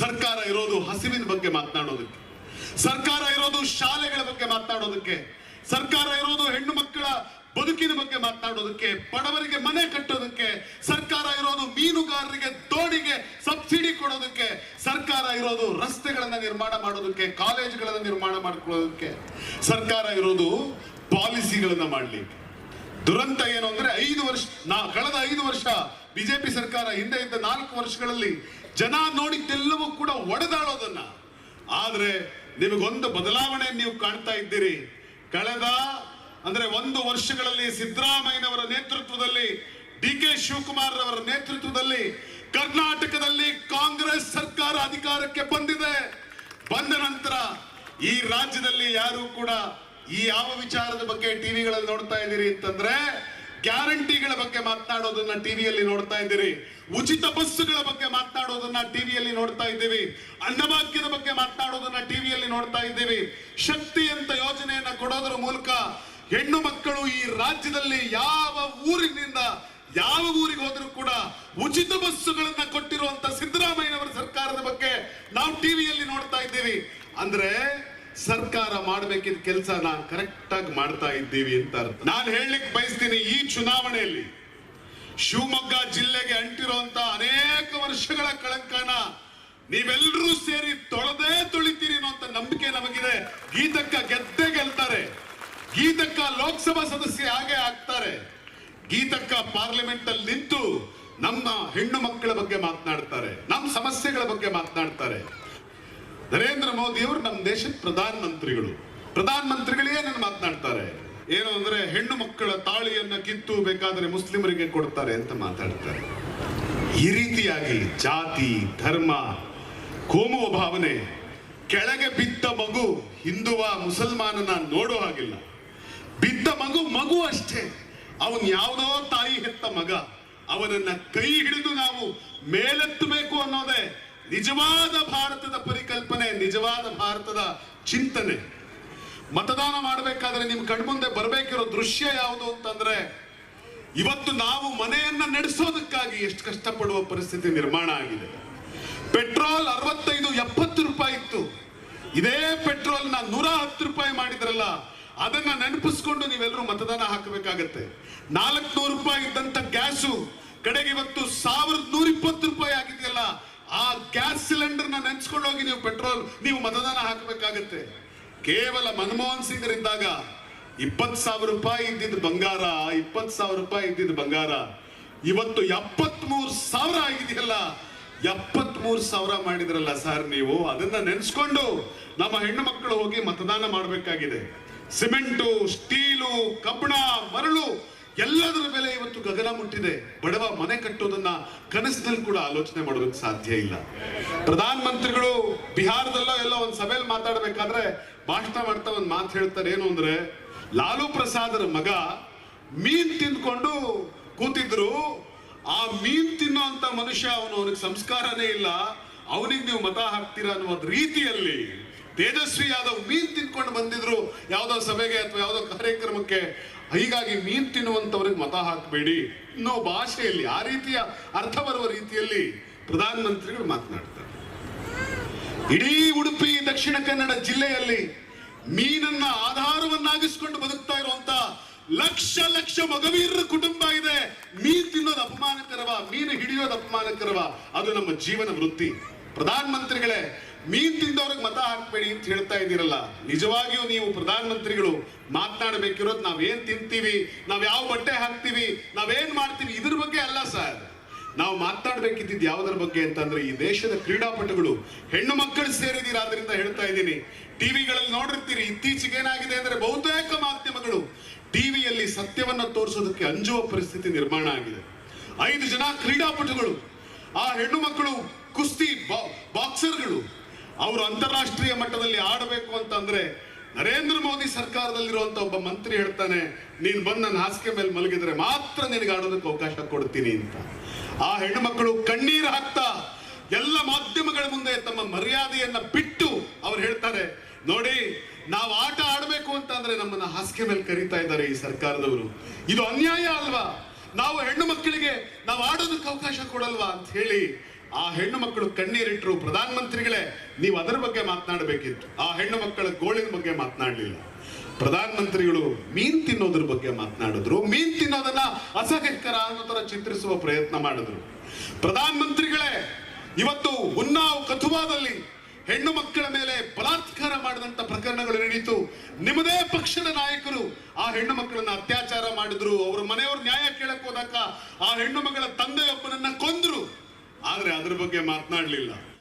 ಸರ್ಕಾರ ಇರೋದು ಹಸಿವಿನ ಬಗ್ಗೆ ಮಾತನಾಡೋದಕ್ಕೆ, ಸರ್ಕಾರ ಇರೋದು ಶಾಲೆಗಳ ಬಗ್ಗೆ ಮಾತನಾಡೋದಕ್ಕೆ, ಸರ್ಕಾರ ಇರೋದು ಹೆಣ್ಣು ಮಕ್ಕಳ ಬದುಕಿನ ಬಗ್ಗೆ ಮಾತನಾಡೋದಕ್ಕೆ, ಬಡವರಿಗೆ ಮನೆ ಕಟ್ಟೋದಕ್ಕೆ, ಸರ್ಕಾರ ಇರೋದು ಮೀನುಗಾರರಿಗೆ ದೋಣಿಗೆ ಸಬ್ಸಿಡಿ ಕೊಡೋದಕ್ಕೆ, ಸರ್ಕಾರ ಇರೋದು ರಸ್ತೆಗಳನ್ನ ನಿರ್ಮಾಣ ಮಾಡೋದಕ್ಕೆ, ಕಾಲೇಜುಗಳನ್ನ ನಿರ್ಮಾಣ ಮಾಡ್ಕೊಳ್ಳೋದಕ್ಕೆ, ಸರ್ಕಾರ ಇರೋದು ಪಾಲಿಸಿಗಳನ್ನ ಮಾಡಲಿಕ್ಕೆ. ದುರಂತ ಏನು ಅಂದ್ರೆ ಐದು ವರ್ಷ, ನಾ ಕಳೆದ ಐದು ವರ್ಷ ಬಿಜೆಪಿ ಸರ್ಕಾರ ಹಿಂದೆ ಇದ್ದ ನಾಲ್ಕು ವರ್ಷಗಳಲ್ಲಿ ಜನ ನೋಡಿದ್ದೆಲ್ಲವೂ ಕೂಡ ಒಡೆದಾಡೋದನ್ನ ಆದ್ರೆ ನಿಮಗೊಂದು ಬದಲಾವಣೆ ನೀವು ಕಾಣ್ತಾ ಇದ್ದೀರಿ. ಕಳೆದ, ಅಂದ್ರೆ ಒಂದು ವರ್ಷಗಳಲ್ಲಿ ಸಿದ್ದರಾಮಯ್ಯನವರ ನೇತೃತ್ವದಲ್ಲಿ ಡಿ ಕೆ ಶಿವಕುಮಾರ್ ಅವರ ನೇತೃತ್ವದಲ್ಲಿ ಕರ್ನಾಟಕದಲ್ಲಿ ಕಾಂಗ್ರೆಸ್ ಸರ್ಕಾರ ಅಧಿಕಾರಕ್ಕೆ ಬಂದಿದೆ. ಬಂದ ನಂತರ ಈ ರಾಜ್ಯದಲ್ಲಿ ಯಾರು ಕೂಡ ಈ ಯಾವ ವಿಚಾರದ ಬಗ್ಗೆ ಟಿವಿಗಳಲ್ಲಿ ನೋಡ್ತಾ ಇದ್ದೀರಿ ಅಂತಂದ್ರೆ ಗ್ಯಾರಂಟಿಗಳ ಬಗ್ಗೆ ಮಾತನಾಡೋದನ್ನ ಟಿವಿಯಲ್ಲಿ ನೋಡ್ತಾ ಇದ್ದೀರಿ. ಉಚಿತ ಬಸ್ಸುಗಳ ಬಗ್ಗೆ ಮಾತನಾಡೋದನ್ನ ಟಿವಿಯಲ್ಲಿ ನೋಡ್ತಾ ಇದ್ದೀವಿ. ಅನ್ನಭಾಗ್ಯದ ಬಗ್ಗೆ ಮಾತನಾಡೋದನ್ನ ಟಿವಿಯಲ್ಲಿ ನೋಡ್ತಾ ಇದ್ದೀವಿ. ಶಕ್ತಿ ಅಂತ ಯೋಜನೆಯನ್ನ ಕೊಡೋದ್ರ ಮೂಲಕ ಹೆಣ್ಣು ಮಕ್ಕಳು ಈ ರಾಜ್ಯದಲ್ಲಿ ಯಾವ ಊರಿನಿಂದ ಯಾವ ಊರಿಗೆ ಹೋದರೂ ಕೂಡ ಉಚಿತ ಬಸ್ಸುಗಳನ್ನ ಕೊಟ್ಟಿರುವಂತ ಸಿದ್ದರಾಮಯ್ಯನವರ ಸರ್ಕಾರದ ಬಗ್ಗೆ ನಾವು ಟಿವಿಯಲ್ಲಿ ನೋಡ್ತಾ ಇದ್ದೀವಿ. ಅಂದ್ರೆ ಸರ್ಕಾರ ಮಾಡಬೇಕಿದ ಕೆಲಸ ನಾವು ಕರೆಕ್ಟ್ ಆಗಿ ಮಾಡ್ತಾ ಇದ್ದೀವಿ ಅಂತ ಅರ್ಥ. ನಾನು ಹೇಳಲಿಕ್ಕೆ ಬಯಸ್ತೀನಿ ಈ ಚುನಾವಣೆಯಲ್ಲಿ ಶಿವಮೊಗ್ಗ ಜಿಲ್ಲೆಗೆ ಅಂಟಿರುವಂತ ಅನೇಕ ವರ್ಷಗಳ ಕಳಂಕನ ನೀವೆಲ್ಲರೂ ಸೇರಿ ತೊಳೆದೇ ತೊಳಿತೀರಿ ಅನ್ನುವಂತ ನಂಬಿಕೆ ನಮಗಿದೆ. ಗೀತಕ್ಕ ಗೆದ್ದೇ ಗೆಲ್ತಾರೆ. ಗೀತಕ್ಕ ಲೋಕಸಭಾ ಸದಸ್ಯ ಹಾಗೆ ಆಗ್ತಾರೆ. ಗೀತಕ್ಕ ಪಾರ್ಲಿಮೆಂಟ್ ಅಲ್ಲಿ ನಿಂತು ನಮ್ಮ ಹೆಣ್ಣು ಮಕ್ಕಳ ಬಗ್ಗೆ ಮಾತನಾಡ್ತಾರೆ. ನಮ್ಮ ಸಮಸ್ಯೆಗಳ ಬಗ್ಗೆ ಮಾತನಾಡ್ತಾರೆ. ನರೇಂದ್ರ ಮೋದಿಯವರು ನಮ್ಮ ದೇಶದ ಪ್ರಧಾನ ಮಂತ್ರಿಗಳು ಪ್ರಧಾನ ಮಂತ್ರಿಗಳೇ ನನ್ನ ಮಾತನಾಡ್ತಾರೆ. ಏನು ಅಂದ್ರೆ ಹೆಣ್ಣು ಮಕ್ಕಳ ತಾಳಿಯನ್ನ ಕಿತ್ತು ಬೇಕಾದ್ರೆ ಮುಸ್ಲಿಮರಿಗೆ ಕೊಡ್ತಾರೆ ಅಂತ ಮಾತಾಡ್ತಾರೆ. ಈ ರೀತಿಯಾಗಿ ಜಾತಿ, ಧರ್ಮ, ಕೋಮುವ ಭಾವನೆ ಕೆಳಗೆ ಬಿದ್ದ ಮಗು ಹಿಂದುವ ಮುಸಲ್ಮಾನನ ನೋಡೋ ಹಾಗಿಲ್ಲ. ಬಿದ್ದ ಮಗು ಮಗು ಅಷ್ಟೇ. ಅವನ್ ಯಾವುದೋ ತಾಯಿ ಹೆತ್ತ ಮಗ. ಅವನನ್ನ ಕೈ ಹಿಡಿದು ನಾವು ಮೇಲೆತ್ತಬೇಕು ಅನ್ನೋದೇ ನಿಜವಾದ ಭಾರತದ ಪರಿಕಲ್ಪನೆ, ನಿಜವಾದ ಭಾರತದ ಚಿಂತನೆ. ಮತದಾನ ಮಾಡಬೇಕಾದ್ರೆ ನಿಮ್ ಕಣ್ಮುಂದೆ ಬರಬೇಕಿರೋ ದೃಶ್ಯ ಯಾವುದು ಅಂತಂದ್ರೆ, ಇವತ್ತು ನಾವು ಮನೆಯನ್ನ ನಡೆಸೋದಕ್ಕಾಗಿ ಎಷ್ಟು ಕಷ್ಟಪಡುವ ಪರಿಸ್ಥಿತಿ ನಿರ್ಮಾಣ ಆಗಿದೆ. ಪೆಟ್ರೋಲ್ ಅರವತ್ತೈದು, ಎಪ್ಪತ್ತು ರೂಪಾಯಿ ಇತ್ತು. ಇದೇ ಪೆಟ್ರೋಲ್ನ ನೂರ ಹತ್ತು ರೂಪಾಯಿ ಮಾಡಿದ್ರಲ್ಲ, ಅದನ್ನ ನೆನಪಿಸ್ಕೊಂಡು ನೀವೆಲ್ಲರೂ ಮತದಾನ ಹಾಕಬೇಕಾಗತ್ತೆ. ನಾಲ್ಕುನೂರು ರೂಪಾಯಿ ಇದ್ದಂತ ಗ್ಯಾಸು, ಕಡೆಗೆ ಇವತ್ತು ಸಾವಿರದ ನೂರ ಇಪ್ಪತ್ತು ರೂಪಾಯಿ ಆಗಿದೆಯಲ್ಲ ಆ ಗ್ಯಾಸ್ ಸಿಲಿಂಡರ್ನ ಹೋಗಿ ನೀವು ಪೆಟ್ರೋಲ್, ನೀವು ಮತದಾನ ಹಾಕಬೇಕಾಗತ್ತೆ. ಕೇವಲ ಮನಮೋಹನ್ ಸಿಂಗ್ ಇದ್ದಾಗ ಇಪ್ಪತ್ ಸಾವಿರ ರೂಪಾಯಿ ಇದ್ದಿದ್ದು ಬಂಗಾರ ಇಪ್ಪತ್ ಸಾವಿರ ರೂಪಾಯಿ ಇದ್ದಿದ್ದು ಬಂಗಾರ. ಇವತ್ತು ಎಪ್ಪತ್ ಮೂರು ಸಾವಿರ ಆಗಿದೆಯಲ್ಲ ಎಪ್ಪತ್ ಮೂರು ಸಾವಿರ ಮಾಡಿದ್ರಲ್ಲ ಸರ್ ನೀವು? ಅದನ್ನ ನೆನೆಸ್ಕೊಂಡು ನಮ್ಮ ಹೆಣ್ಣು ಮಕ್ಕಳು ಹೋಗಿ ಮತದಾನ ಮಾಡಬೇಕಾಗಿದೆ. ಸಿಮೆಂಟು, ಸ್ಟೀಲು, ಕಬ್ಬಣ, ಮರಳು ಎಲ್ಲದರ ಮೇಲೆ ಇವತ್ತು ಗಗನ ಮುಟ್ಟಿದೆ. ಬಡವ ಮನೆ ಕಟ್ಟೋದನ್ನ ಕನಸಿನಲ್ಲಿ ಕೂಡ ಆಲೋಚನೆ ಮಾಡೋದಕ್ಕೆ ಸಾಧ್ಯ ಇಲ್ಲ. ಪ್ರಧಾನ ಮಂತ್ರಿಗಳು ಬಿಹಾರದಲ್ಲೋ ಎಲ್ಲೋ ಒಂದ್ ಸಭೆಯಲ್ಲಿ ಮಾತಾಡ್ಬೇಕಾದ್ರೆ ಭಾಷಣ ಮಾಡ್ತಾ ಒಂದ್ ಮಾತು ಹೇಳ್ತಾರೆ. ಏನು ಅಂದ್ರೆ, ಲಾಲು ಪ್ರಸಾದರ ಮಗ ಮೀನ್ ತಿಂದ್ಕೊಂಡು ಕೂತಿದ್ರು. ಆ ಮೀನ್ ತಿನ್ನೋ ಅಂತ ಮನುಷ್ಯ ಅವನು ಅವನಿಗೆ ಸಂಸ್ಕಾರನೇ ಇಲ್ಲ. ಅವನಿಗೆ ನೀವು ಮತ ಹಾಕ್ತೀರಾ ಅನ್ನುವ ರೀತಿಯಲ್ಲಿ ತೇಜಸ್ವಿ ಯಾದವ್ ಮೀನ್ ತಿನ್ಕೊಂಡು ಬಂದಿದ್ರು. ಯಾವ್ದೋ ಸಭೆಗೆ ಅಥವಾ ಯಾವ್ದೋ ಕಾರ್ಯಕ್ರಮಕ್ಕೆ ಹೀಗಾಗಿ ಮೀನ್ ತಿನ್ನುವಂಥವ್ರಿಗೆ ಮತ ಹಾಕಬೇಡಿ ಅನ್ನೋ ಭಾಷೆಯಲ್ಲಿ, ಆ ರೀತಿಯ ಅರ್ಥ ಬರುವ ರೀತಿಯಲ್ಲಿ ಪ್ರಧಾನಮಂತ್ರಿಗಳು ಮಾತನಾಡ್ತಾರೆ. ಇಡೀ ಉಡುಪಿ, ದಕ್ಷಿಣ ಕನ್ನಡ ಜಿಲ್ಲೆಯಲ್ಲಿ ಮೀನನ್ನ ಆಧಾರವನ್ನಾಗಿಸಿಕೊಂಡು ಬದುಕ್ತಾ ಇರುವಂತ ಲಕ್ಷ ಲಕ್ಷ ಮಗವೀರರ ಕುಟುಂಬ ಇದೆ. ಮೀನ್ ತಿನ್ನೋದು ಅಪಮಾನಕರವ, ಮೀನು ಹಿಡಿಯೋದು ಅಪಮಾನಕರವ, ಅದು ನಮ್ಮ ಜೀವನ ವೃತ್ತಿ. ಪ್ರಧಾನ ಮಂತ್ರಿಗಳೇ ಮೀನ್ ತಿಂದವ್ರಿಗೆ ಮತ ಹಾಕ್ಬೇಡಿ ಅಂತ ಹೇಳ್ತಾ ಇದ್ದೀರಲ್ಲ. ನಿಜವಾಗಿಯೂ ನೀವು ಪ್ರಧಾನಮಂತ್ರಿಗಳು ಮಾತನಾಡಬೇಕಿರೋದು ನಾವೇನ್ ತಿಂತೀವಿ, ನಾವ್ ಯಾವ ಬಟ್ಟೆ ಹಾಕ್ತೀವಿ, ನಾವೇನ್ ಮಾಡ್ತೀವಿ ಇದ್ರ ಬಗ್ಗೆ ಅಲ್ಲ ಸರ್. ನಾವು ಮಾತಾಡ್ಬೇಕಿದ್ದಿದ್ದು ಯಾವುದರ ಬಗ್ಗೆ ಅಂತಂದ್ರೆ ಈ ದೇಶದ ಕ್ರೀಡಾಪಟುಗಳು ಹೆಣ್ಣು ಮಕ್ಕಳು ಸೇರಿದೀರ ಆದ್ರಿಂದ ಹೇಳ್ತಾ ಇದ್ದೀನಿ. ಟಿವಿಗಳಲ್ಲಿ ನೋಡಿರ್ತೀರಿ, ಇತ್ತೀಚೆಗೆ ಏನಾಗಿದೆ ಅಂದ್ರೆ ಬಹುತೇಕ ಮಾಧ್ಯಮಗಳು ಟಿವಿಯಲ್ಲಿ ಸತ್ಯವನ್ನ ತೋರಿಸೋದಕ್ಕೆ ಅಂಜುವ ಪರಿಸ್ಥಿತಿ ನಿರ್ಮಾಣ ಆಗಿದೆ. ಐದು ಜನ ಕ್ರೀಡಾಪಟುಗಳು, ಆ ಹೆಣ್ಣು ಮಕ್ಕಳು, ಕುಸ್ತಿ ಬಾಕ್ಸರ್ಗಳು ಅವರು ಅಂತಾರಾಷ್ಟ್ರೀಯ ಮಟ್ಟದಲ್ಲಿ ಆಡಬೇಕು ಅಂತಂದ್ರೆ ನರೇಂದ್ರ ಮೋದಿ ಸರ್ಕಾರದಲ್ಲಿರುವಂತ ಒಬ್ಬ ಮಂತ್ರಿ ಹೇಳ್ತಾನೆ, ನೀನ್ ಬಂದ್ ನನ್ನ ಹಾಸಿಗೆ ಮೇಲೆ ಮಲಗಿದ್ರೆ ಮಾತ್ರ ನಿನಗೆ ಆಡೋದಕ್ಕೆ ಅವಕಾಶ ಕೊಡ್ತೀನಿ ಅಂತ. ಆ ಹೆಣ್ಣು ಮಕ್ಕಳು ಕಣ್ಣೀರು ಹಾಕ್ತಾ ಎಲ್ಲ ಮಾಧ್ಯಮಗಳ ಮುಂದೆ ತಮ್ಮ ಮರ್ಯಾದೆಯನ್ನ ಬಿಟ್ಟು ಅವ್ರು ಹೇಳ್ತಾರೆ, ನೋಡಿ, ನಾವು ಆಟ ಆಡಬೇಕು ಅಂತ ಅಂದ್ರೆ ನಮ್ಮನ್ನ ಹಾಸಿಗೆ ಮೇಲೆ ಕರೀತಾ ಇದ್ದಾರೆ ಈ ಸರ್ಕಾರದವರು. ಇದು ಅನ್ಯಾಯ ಅಲ್ವಾ? ನಾವು ಹೆಣ್ಣು ಮಕ್ಕಳಿಗೆ ನಾವು ಆಡೋದಕ್ಕೆ ಅವಕಾಶ ಕೊಡಲ್ವಾ? ಅಂತ ಹೇಳಿ ಆ ಹೆಣ್ಣು ಮಕ್ಕಳು ನೀವು ಅದರ ಬಗ್ಗೆ ಮಾತನಾಡಬೇಕಿತ್ತು. ಆ ಹೆಣ್ಣು ಮಕ್ಕಳ ಗೋಳಿನ ಬಗ್ಗೆ ಮಾತನಾಡಲಿಲ್ಲ. ಪ್ರಧಾನ ಮಂತ್ರಿಗಳು ಮೀನ್ ತಿನ್ನೋದ್ರ ಬಗ್ಗೆ ಮಾತನಾಡಿದ್ರು. ಮೀನ್ ತಿನ್ನೋದನ್ನ ಅಸಹ್ಯಕರ ಅನ್ನೋ ತರ ಚಿತ್ರಿಸುವ ಪ್ರಯತ್ನ ಮಾಡಿದ್ರು. ಪ್ರಧಾನ ಮಂತ್ರಿಗಳೇ ಇವತ್ತು ಉನ್ನಾವ್ ಕಥುವಾದಲ್ಲಿ ಹೆಣ್ಣು ಮಕ್ಕಳ ಮೇಲೆ ಬಲಾತ್ಕಾರ ಮಾಡಿದಂತ ಪ್ರಕರಣಗಳು ನಡೀತು. ನಿಮ್ಮದೇ ಪಕ್ಷದ ನಾಯಕರು ಆ ಹೆಣ್ಣು ಮಕ್ಕಳನ್ನ ಅತ್ಯಾಚಾರ ಮಾಡಿದ್ರು. ಅವ್ರ ಮನೆಯವರು ನ್ಯಾಯ ಕೇಳಕ್ ಹೋದಾಗ ಆ ಹೆಣ್ಣು ಮಗಳ ತಂದೆಯೊಬ್ಬನನ್ನ ಕೊಂದ್ರು. ಆದ್ರೆ ಅದ್ರ ಬಗ್ಗೆ ಮಾತನಾಡ್ಲಿಲ್ಲ.